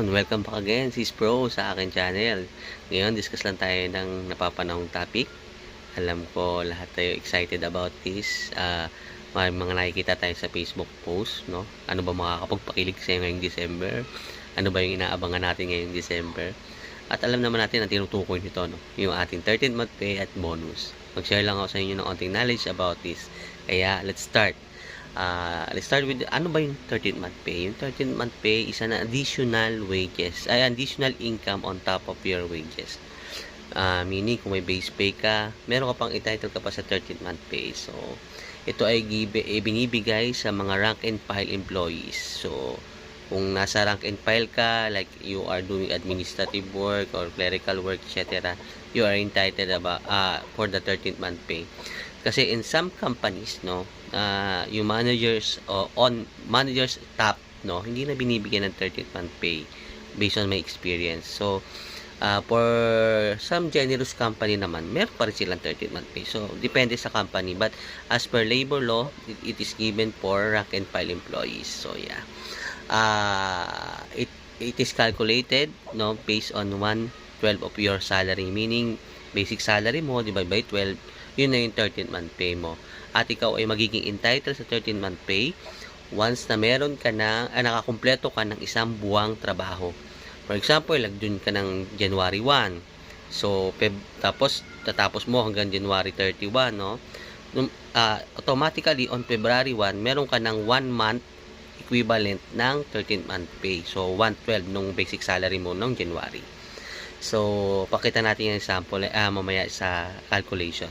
Ayun, welcome back again, sis Pro, sa akin channel. Ngayon, discuss lang tayo ng napapanahong topic. Alam ko, lahat tayo excited about this. Uh, may mga nakikita tayo sa Facebook post, no? Ano ba makakapagpakilig sa'yo ngayong December? Ano ba yung inaabangan natin ngayong December? At alam naman natin ang tinutukoy nito, no? Yung ating 13th month pay at bonus. Mag-share lang ako sa inyo ng onting knowledge about this. Kaya, let's start. Uh, let's start with ano ba yung 13th month pay? Yung 13th month pay is an additional wages, ay additional income on top of your wages. Uh, meaning kung may base pay ka, meron ka pang entitled ka pa sa 13th month pay. So, ito ay eh, binibigay sa mga rank and file employees. So, kung nasa rank and file ka, like you are doing administrative work or clerical work, etc., you are entitled about, uh, for the 13th month pay. Kasi in some companies, no, uh, yung managers o on managers top, no, hindi na binibigyan ng 13th month pay based on my experience. So, uh, for some generous company naman, meron pa rin silang 13th month pay. So, depende sa company. But, as per labor law, it, it is given for rank and file employees. So, yeah. Uh, it, it is calculated, no, based on 1/12 of your salary. Meaning, basic salary mo, divide by 12, yun na yung 13th month pay mo. At ikaw ay magiging entitled sa 13th month pay once na meron ka na, ah, nakakumpleto ka ng isang buwang trabaho. For example, lagdun ka ng January 1. So, Feb, tapos, tatapos mo hanggang January 31, no? Uh, automatically, on February 1, meron ka ng 1 month equivalent ng 13th month pay. So, 112 nung basic salary mo nung January. So, pakita natin yung example uh, mamaya sa calculation.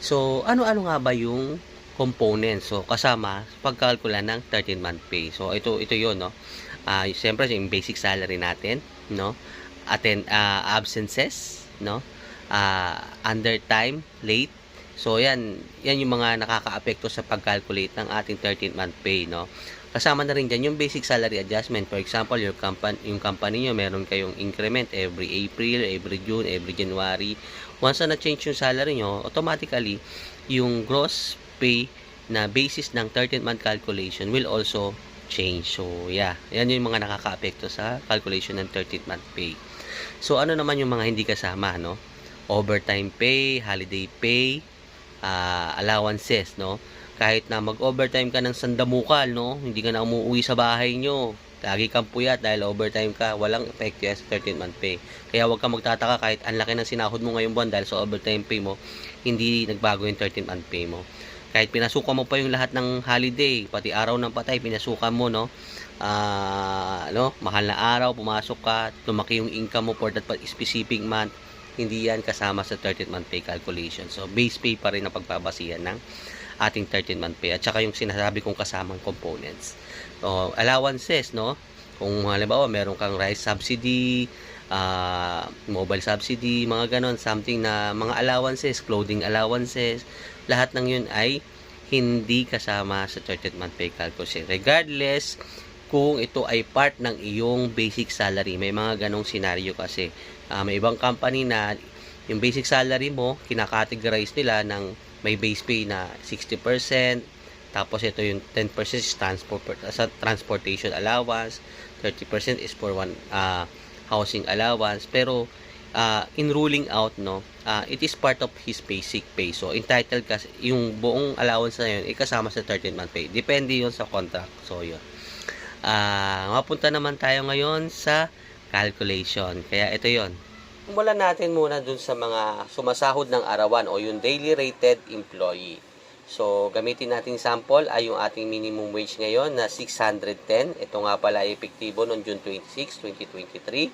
So, ano-ano nga ba yung components? So, kasama pagkalkula ng 13-month pay. So, ito ito 'yon, no. Ah, uh, siyempre yung basic salary natin, no. Attend uh, absences, no. Uh, under time, late. So, yan, yan yung mga nakakaapekto sa pag-calculate ng ating 13-month pay, no. Kasama na rin dyan yung basic salary adjustment. For example, your company, yung company nyo, meron kayong increment every April, every June, every January. Once na na-change yung salary nyo, automatically, yung gross pay na basis ng 13th month calculation will also change. So, yeah. Yan yung mga nakaka-apekto sa calculation ng 13th month pay. So, ano naman yung mga hindi kasama, no? Overtime pay, holiday pay, uh, allowances, no? kahit na mag-overtime ka ng sandamukal, no? Hindi ka na umuwi sa bahay nyo. Lagi kang puyat dahil overtime ka, walang epekto yan sa 13 month pay. Kaya huwag kang magtataka kahit ang laki ng sinahod mo ngayong buwan dahil sa overtime pay mo, hindi nagbago yung 13 month pay mo. Kahit pinasukan mo pa yung lahat ng holiday, pati araw ng patay, pinasukan mo, no? Uh, no? Mahal na araw, pumasok ka, lumaki yung income mo for that specific month, hindi yan kasama sa 13 month pay calculation. So, base pay pa rin ang pagpapasiyan ng ating 13 month pay at saka yung sinasabi kong kasamang components. So, allowances, no? Kung halimbawa meron kang rice subsidy, uh, mobile subsidy, mga ganon, something na mga allowances, clothing allowances, lahat ng yun ay hindi kasama sa 13th month pay calculation. Regardless kung ito ay part ng iyong basic salary. May mga ganong scenario kasi. Uh, may ibang company na yung basic salary mo, kinakategorize nila ng may base pay na 60%, tapos ito yung 10% is transport, sa transportation allowance, 30% is for one uh, housing allowance, pero uh, in ruling out, no, uh, it is part of his basic pay. So, entitled kasi, yung buong allowance na yun, ikasama sa 13 month pay. Depende yun sa contract. So, yun. Uh, mapunta naman tayo ngayon sa calculation. Kaya ito yon Simulan natin muna dun sa mga sumasahod ng arawan o yung daily rated employee. So, gamitin natin sample ay yung ating minimum wage ngayon na 610. Ito nga pala ay epektibo noong June 26, 2023.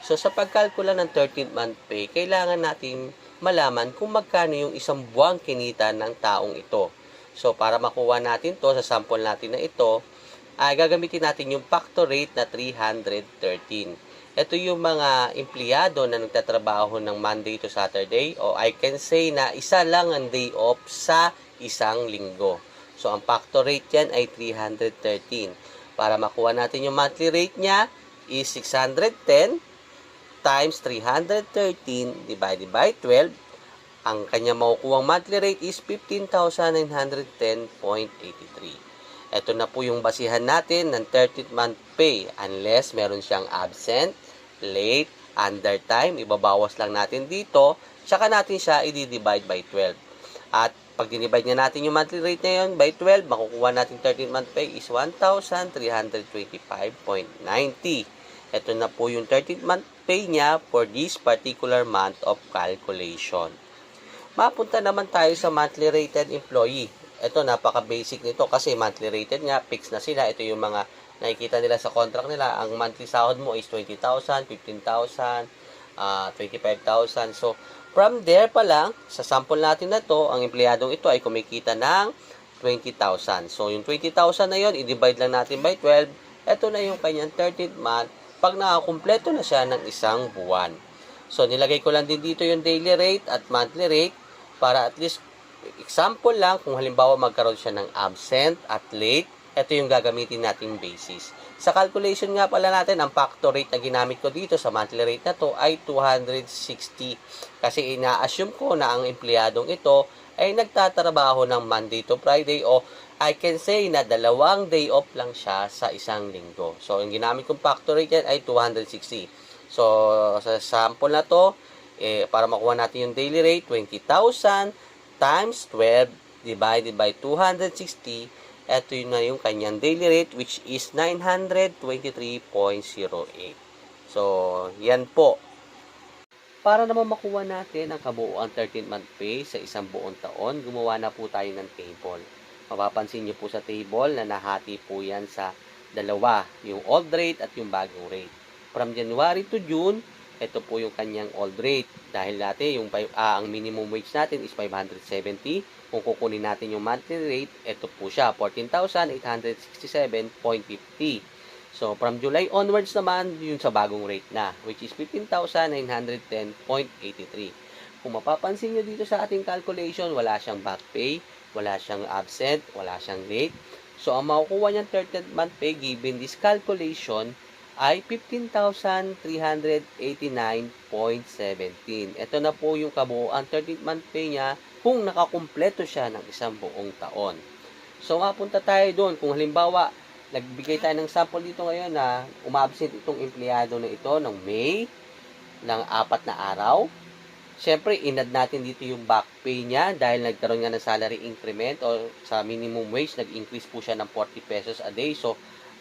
So, sa pagkalkula ng 13th month pay, kailangan natin malaman kung magkano yung isang buwang kinita ng taong ito. So, para makuha natin to sa sample natin na ito, ay gagamitin natin yung factor rate na 313. Ito yung mga empleyado na nagtatrabaho ng Monday to Saturday o I can say na isa lang ang day off sa isang linggo. So, ang factor rate yan ay 313. Para makuha natin yung monthly rate niya is 610 times 313 divided by 12. Ang kanya makukuha monthly rate is 15,910.83. Ito na po yung basihan natin ng 13th month pay unless meron siyang absent, late, undertime, ibabawas lang natin dito, tsaka natin siya i-divide by 12. At pag dinivide niya natin yung monthly rate na yun by 12, makukuha natin 13th month pay is 1,325.90. Ito na po yung 13th month pay niya for this particular month of calculation. Mapunta naman tayo sa monthly rated employee. Ito, napaka-basic nito kasi monthly rated nga, fixed na sila. Ito yung mga nakikita nila sa contract nila. Ang monthly sahod mo is 20,000, 15,000, ah, 25,000. So, from there pa lang, sa sample natin na to, ang empleyadong ito ay kumikita ng 20,000. So, yung 20,000 na yon i-divide lang natin by 12. Ito na yung kanyang 13th month pag nakakumpleto na siya ng isang buwan. So, nilagay ko lang din dito yung daily rate at monthly rate para at least example lang kung halimbawa magkaroon siya ng absent at late, ito yung gagamitin nating basis. Sa calculation nga pala natin, ang factor rate na ginamit ko dito sa monthly rate na to ay 260. Kasi ina-assume ko na ang empleyadong ito ay nagtatrabaho ng Monday to Friday o I can say na dalawang day off lang siya sa isang linggo. So, yung ginamit kong factor rate yan ay 260. So, sa sample na to, eh, para makuha natin yung daily rate, 20,000 times 12 divided by 260. Ito yun na yung kanyang daily rate which is 923.08. So, yan po. Para naman makuha natin ang kabuuan 13 month pay sa isang buong taon, gumawa na po tayo ng table. Mapapansin niyo po sa table na nahati po yan sa dalawa, yung old rate at yung bagong rate. From January to June, ito po yung kanyang old rate. Dahil dati, yung, ah, ang minimum wage natin is 570. Kung kukunin natin yung monthly rate, ito po siya, 14,867.50. So, from July onwards naman, yun sa bagong rate na, which is 15,910.83. Kung mapapansin nyo dito sa ating calculation, wala siyang back pay, wala siyang absent, wala siyang late. So, ang makukuha niyang 13th month pay given this calculation ay 15,389.17. Ito na po yung kabuuan 13th month pay niya kung nakakumpleto siya ng isang buong taon. So, mapunta tayo doon. Kung halimbawa, nagbigay tayo ng sample dito ngayon na umabsent itong empleyado na ito ng May ng apat na araw. Siyempre, inad natin dito yung back pay niya dahil nagkaroon nga ng salary increment o sa minimum wage, nag-increase po siya ng 40 pesos a day. So,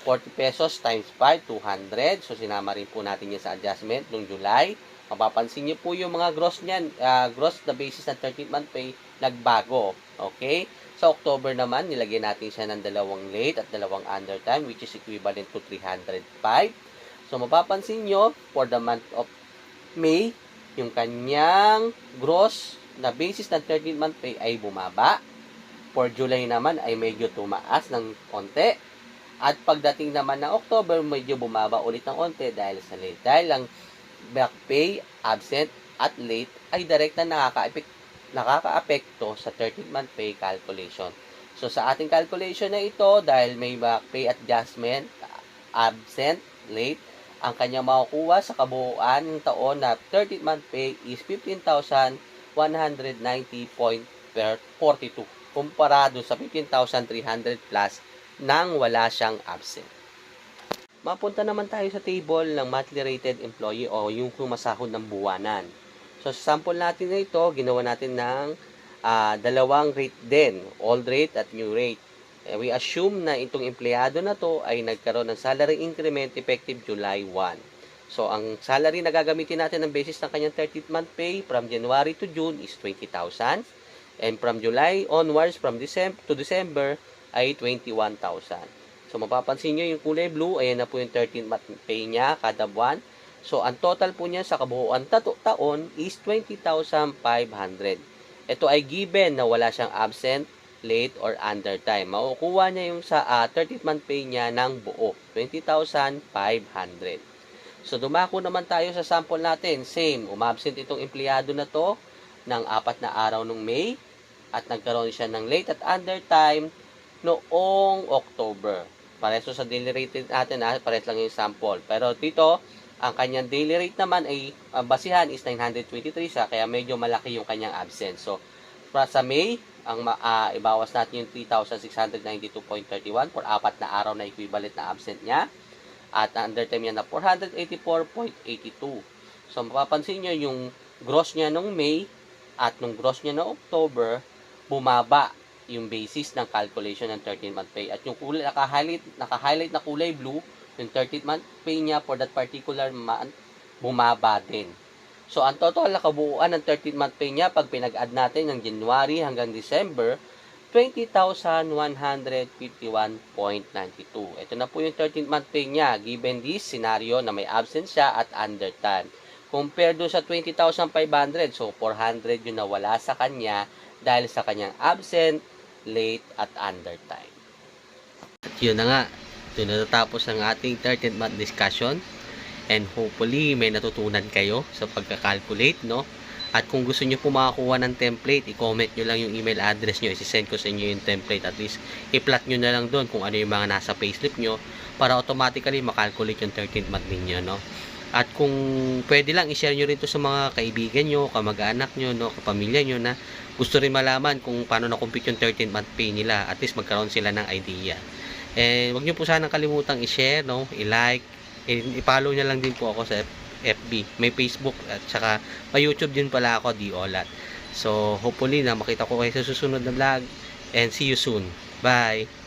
40 pesos times 5, 200. So, sinama rin po natin yan sa adjustment noong July. Mapapansin niyo po yung mga gross niyan, ah, gross na basis ng 13th month pay, nagbago. Okay? Sa October naman, nilagyan natin siya ng dalawang late at dalawang undertime, which is equivalent to 305. So, mapapansin nyo, for the month of May, yung kanyang gross na basis ng 13th month pay ay bumaba. For July naman ay medyo tumaas ng konti. At pagdating naman ng October, medyo bumaba ulit ng konti dahil sa late. Dahil ang back pay, absent, at late ay direkta nakaka-apekto nakaka-apekto sa 13th month pay calculation. So, sa ating calculation na ito, dahil may back pay adjustment, absent, late, ang kanyang makukuha sa kabuuan ng taon na 13th month pay is 15,190.42 komparado sa 15,300 plus nang wala siyang absent. Mapunta naman tayo sa table ng monthly rated employee o yung kumasahod ng buwanan. So, sa sample natin na ito, ginawa natin ng ah, dalawang rate din, old rate at new rate. Eh, we assume na itong empleyado na to ay nagkaroon ng salary increment effective July 1. So, ang salary na gagamitin natin ng basis ng kanyang 13th month pay from January to June is 20,000. And from July onwards, from December to December, ay 21,000. So, mapapansin nyo yung kulay blue, ayan na po yung 13th month pay niya kada buwan. So, ang total po niya sa kabuuan taon is 20,500. Ito ay given na wala siyang absent, late, or undertime. Makukuha niya yung sa ah, 13th month pay niya ng buo, 20,500. So, dumako naman tayo sa sample natin. Same, umabsent itong empleyado na to ng apat na araw ng May at nagkaroon siya ng late at undertime noong October. Pareso sa daily rate natin, ah, pares lang yung sample. Pero dito, ang kanyang daily rate naman ay ang basihan is 923 siya, kaya medyo malaki yung kanyang absence. So, para sa May, ang ah, ibawas natin yung 3,692.31 for apat na araw na equivalent na absent niya. At under time niya na 484.82. So, mapapansin nyo yung gross niya nung May at nung gross niya ng October, bumaba yung basis ng calculation ng 13-month pay. At yung kulay, naka-highlight, naka-highlight na kulay blue, yung 13-month pay niya for that particular month, bumaba din. So, ang total na kabuuan ng 13-month pay niya, pag pinag-add natin ng January hanggang December, 20,151.92. Ito na po yung 13-month pay niya, given this scenario na may absence siya at under time. Compare doon sa 20,500, so 400 yung nawala sa kanya dahil sa kanyang absent, late, at under time. At yun na nga, doon natatapos ang ating 13th month discussion. And hopefully, may natutunan kayo sa pagka-calculate, no? At kung gusto nyo po makakuha ng template, i-comment nyo lang yung email address nyo. I-send ko sa inyo yung template. At least, i-plot nyo na lang doon kung ano yung mga nasa payslip nyo para automatically makalculate yung 13th month ninyo, no? At kung pwede lang, i-share nyo rin to sa mga kaibigan nyo, kamag-anak nyo, no, kapamilya nyo na gusto rin malaman kung paano na-compute yung 13th month pay nila. At least magkaroon sila ng idea. And wag nyo po sanang kalimutang i-share, no, i-like, i-follow nyo lang din po ako sa FB. May Facebook at saka may YouTube din pala ako, di Olat. So, hopefully na makita ko kayo sa susunod na vlog. And see you soon. Bye!